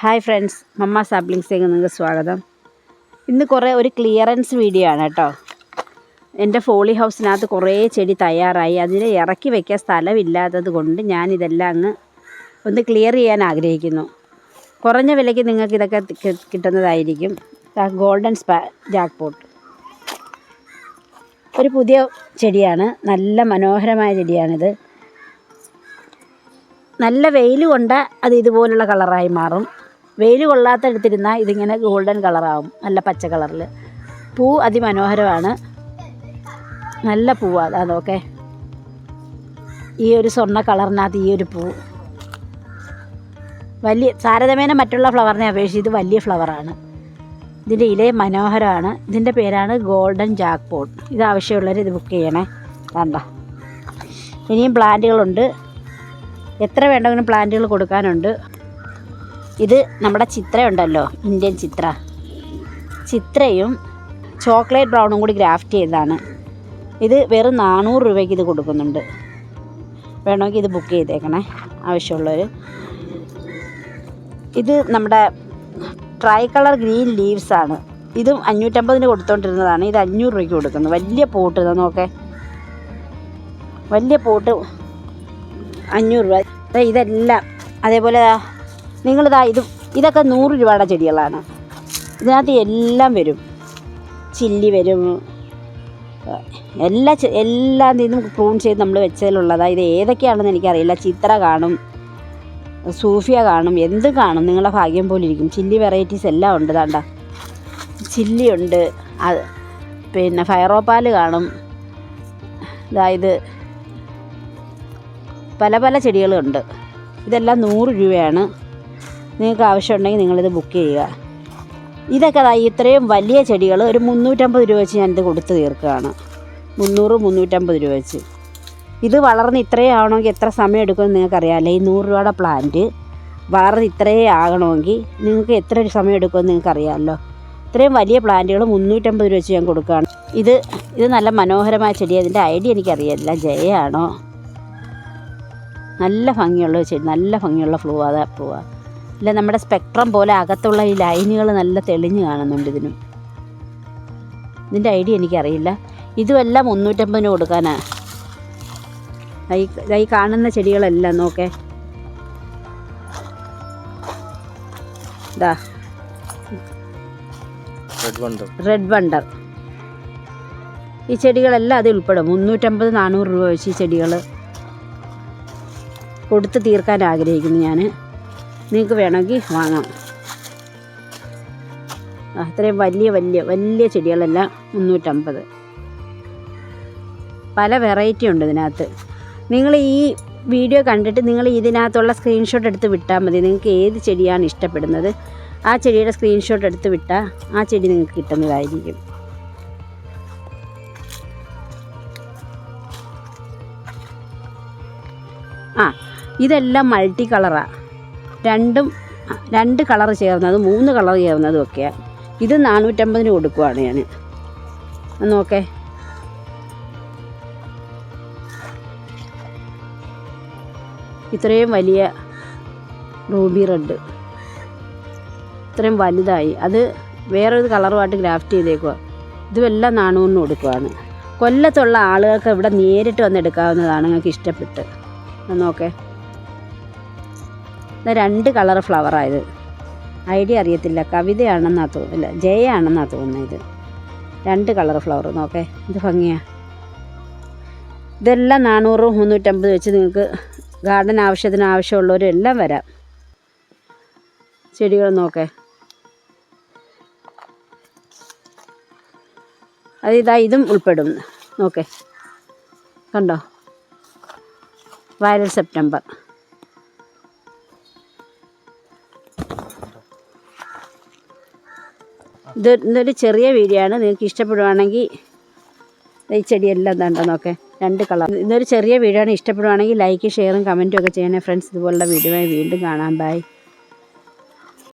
Hi friends മമ്മ സാപ്ലിങ്സിലേക്ക് നിങ്ങൾക്ക് സ്വാഗതം. ഇന്ന് കുറേ ഒരു ക്ലിയറൻസ് വീഡിയോ ആണ് കേട്ടോ. എന്റെ ഫോളി ഹൗസിനകത്ത് കുറേ ചെടി തയ്യാറായി. അതിനെ ഇറക്കി വയ്ക്കാൻ സ്ഥലമില്ലാത്തത് കൊണ്ട് ഞാനിതെല്ലാം അങ്ങ് ഒന്ന് ക്ലിയർ ചെയ്യാൻ ആഗ്രഹിക്കുന്നു. കുറഞ്ഞ വിലയ്ക്ക് നിങ്ങൾക്ക് ഇതൊക്കെ കിട്ടുന്നതായിരിക്കും. ഗോൾഡൻ സ്പാ ജാക്ക് പോട്ട് ഒരു പുതിയ ചെടിയാണ്. നല്ല മനോഹരമായ ചെടിയാണിത്. നല്ല വെയിൽ കൊണ്ട് അത് ഇതുപോലുള്ള കളറായി മാറും. വെയിൽ കൊള്ളാത്ത എടുത്തിരുന്നാൽ ഇതിങ്ങനെ ഗോൾഡൻ കളറാവും നല്ല പച്ച കളറിൽ പൂ അതിമനോഹരമാണ്. നല്ല പൂവാണ് അതാ നോക്കേ. ഈ ഒരു സ്വർണ കളറിനകത്ത് ഈ ഒരു പൂ. വലിയ താരതമ്യേന മറ്റുള്ള ഫ്ലവറിനെ അപേക്ഷിച്ച് ഇത് വലിയ ഫ്ലവറാണ്. ഇതിന്റെ ഇലയെ മനോഹരമാണ്. ഇതിന്റെ പേരാണ് ഗോൾഡൻ ജാക്ക് പോട്ട് ഇത് ആവശ്യമുള്ളവർ ഇത് ബുക്ക് ചെയ്യണേ. വേണ്ട ഇനിയും പ്ലാന്റുകളുണ്ട്. എത്ര വേണ്ടെങ്കിലും പ്ലാന്റുകൾ കൊടുക്കാനുണ്ട്. ഇത് നമ്മുടെ ചിത്രയുണ്ടല്ലോ ഇന്ത്യൻ ചിത്ര. ചിത്രയും ചോക്ലേറ്റ് ബ്രൗണും കൂടി ഗ്രാഫ്റ്റ് ചെയ്തതാണ്. ഇത് വെറും നാനൂറ് രൂപയ്ക്ക് ഇത് കൊടുക്കുന്നുണ്ട്. വേണമെങ്കിൽ ഇത് ബുക്ക് ചെയ്തേക്കണേ ആവശ്യമുള്ളവർ ഇത് നമ്മുടെ ട്രൈ കളർ ഗ്രീൻ ലീവ്സ് ആണ്. ഇതും അഞ്ഞൂറ്റമ്പതിന് കൊടുത്തോണ്ടിരുന്നതാണ്. ഇത് അഞ്ഞൂറ് രൂപയ്ക്ക് കൊടുക്കുന്നത് വലിയ പോട്ട് ഇതാ നോക്കേ. വലിയ പോട്ട് അഞ്ഞൂറ് രൂപ. ഇതെല്ലാം അതേപോലെ നിങ്ങളിതാ ഇത് ഇതൊക്കെ നൂറ് രൂപയുടെ ചെടികളാണ്. ഇതിനകത്ത് എല്ലാം വരും. ചില്ലി വരും. എല്ലാ എല്ലാ ഇതും പ്രൂൺ ചെയ്ത് നമ്മൾ വെച്ചതിലുള്ളതാണ് ഇത് ഏതൊക്കെയാണെന്ന് എനിക്കറിയില്ല. ചിത്ര കാണും. സൂഫിയ കാണും. എന്ത് കാണും? നിങ്ങളെ ഭാഗ്യം പോലെ ഇരിക്കും. ചില്ലി വെറൈറ്റീസ് എല്ലാം ഉണ്ട് താണ്ട ചില്ലിയുണ്ട്. അത് പിന്നെ ഫയറോപ്പാൽ കാണും. അതായത് പല പല ചെടികളുണ്ട്. ഇതെല്ലാം നൂറ് രൂപയാണ്. നിങ്ങൾക്ക് ആവശ്യമുണ്ടെങ്കിൽ നിങ്ങളിത് ബുക്ക് ചെയ്യുക. ഇതൊക്കെ ഇത്രയും വലിയ ചെടികൾ ഒരു മുന്നൂറ്റമ്പത് രൂപ വെച്ച് ഞാനിത് കൊടുത്തു തീർക്കുകയാണ്. മുന്നൂറ് മുന്നൂറ്റമ്പത് രൂപ വെച്ച്. ഇത് വളർന്ന് ഇത്രയും ആവണമെങ്കിൽ എത്ര സമയം എടുക്കുമെന്ന് നിങ്ങൾക്കറിയാമല്ലോ ഈ നൂറ് രൂപയുടെ പ്ലാന്റ് വളർന്ന് ഇത്രയും ആകണമെങ്കിൽ നിങ്ങൾക്ക് എത്ര സമയം എടുക്കുമെന്ന് നിങ്ങൾക്കറിയാമല്ലോ. ഇത്രയും വലിയ പ്ലാന്റുകൾ മുന്നൂറ്റമ്പത് രൂപ വെച്ച് ഞാൻ കൊടുക്കുകയാണ്. ഇത് ഇത് നല്ല മനോഹരമായ ചെടി അതിന്റെ ഐഡിയ എനിക്കറിയില്ല ജയയാണോ? നല്ല ഭംഗിയുള്ള ചെടി നല്ല ഭംഗിയുള്ള ഫ്ലൂ അതാ പൂവാ. ഇല്ല നമ്മുടെ സ്പെക്ട്രം പോലെ അകത്തുള്ള ഈ ലൈനുകൾ നല്ല തെളിഞ്ഞു കാണുന്നുണ്ട് ഇതിനും. ഇതിന്റെ ഐഡിയ എനിക്കറിയില്ല. ഇതുമെല്ലാം മുന്നൂറ്റമ്പതിന് കൊടുക്കാനാണ് ഈ കാണുന്ന ചെടികളെല്ലാം നോക്കേ. ഇതാ വണ്ടർ റെഡ് വണ്ടർ ഈ ചെടികളെല്ലാം അതിൽ ഉൾപ്പെടും. മുന്നൂറ്റമ്പത് നാനൂറ് രൂപ വെച്ച് ഈ ചെടികൾ കൊടുത്ത് തീർക്കാൻ ആഗ്രഹിക്കുന്നു ഞാൻ നിങ്ങൾക്ക് വേണമെങ്കിൽ വാങ്ങാം. അത്രയും വലിയ വലിയ വലിയ ചെടികളെല്ലാം മുന്നൂറ്റമ്പത്. പല വെറൈറ്റി ഉണ്ട് ഇതിനകത്ത്. നിങ്ങൾ ഈ വീഡിയോ കണ്ടിട്ട് നിങ്ങൾ ഇതിനകത്തുള്ള സ്ക്രീൻഷോട്ട് എടുത്ത് വിട്ടാൽ മതി. നിങ്ങൾക്ക് ഏത് ചെടിയാണ് ഇഷ്ടപ്പെടുന്നത് ആ ചെടിയുടെ സ്ക്രീൻഷോട്ട് എടുത്ത് വിട്ടാൽ ആ ചെടി നിങ്ങൾക്ക് കിട്ടുന്നതായിരിക്കും. ആ ഇതെല്ലാം മൾട്ടി കളറാണ് രണ്ടും രണ്ട് കളർ ചേർന്നതും മൂന്ന് കളർ ചേർന്നതും ഒക്കെയാണ് ഇത് നാനൂറ്റമ്പതിന് കൊടുക്കുവാണ് ഞാൻ നോക്കേ. ഇത്രയും വലിയ റൂബി റെഡ്. ഇത്രയും വലുതായി. അത് വേറൊരു കളറുമായിട്ട് ഗ്രാഫ്റ്റ് ചെയ്തേക്കുക ഇതുമെല്ലാം നാണൂറിന് കൊടുക്കുവാണ്. കൊല്ലത്തുള്ള ആളുകൾക്ക് ഇവിടെ നേരിട്ട് വന്ന് എടുക്കാവുന്നതാണ് നിങ്ങൾക്ക് ഇഷ്ടപ്പെട്ട് നോക്കേ. രണ്ട് കളർ ഫ്ലവറായത്. ഐഡിയ അറിയത്തില്ല. കവിതയാണെന്നാ തോന്നില്ല ജയാണെന്നാ തോന്നുന്നത്. ഇത് രണ്ട് കളർ ഫ്ലവർ നോക്കേ ഇത് ഭംഗിയാ. ഇതെല്ലാം നാനൂറ് മുന്നൂറ്റമ്പത് വെച്ച് നിങ്ങൾക്ക് ഗാർഡൻ ആവശ്യത്തിന് ആവശ്യമുള്ളവരെല്ലാം വരാം. ചെടികൾ നോക്കേ. അത് ഇതാ ഇതും ഉൾപ്പെടും. നോക്കേ. കണ്ടോ? Violet September. ഇത് ഇതൊരു ചെറിയ വീഡിയോ ആണ്. നിങ്ങൾക്ക് ഇഷ്ടപ്പെടുവാണെങ്കിൽ ഈ ചെടിയെല്ലാം തണ്ടോ നോക്കെ. രണ്ട് കളർ. ഇന്നൊരു ചെറിയ വീഡിയോ ആണ്. ഇഷ്ടപ്പെടുവാണെങ്കിൽ ലൈക്ക് ഷെയറും കമന്റും ഒക്കെ ചെയ്യണേ. ഫ്രണ്ട്സ് ഇതുപോലുള്ള വീഡിയോ വീണ്ടും കാണാം. ബൈ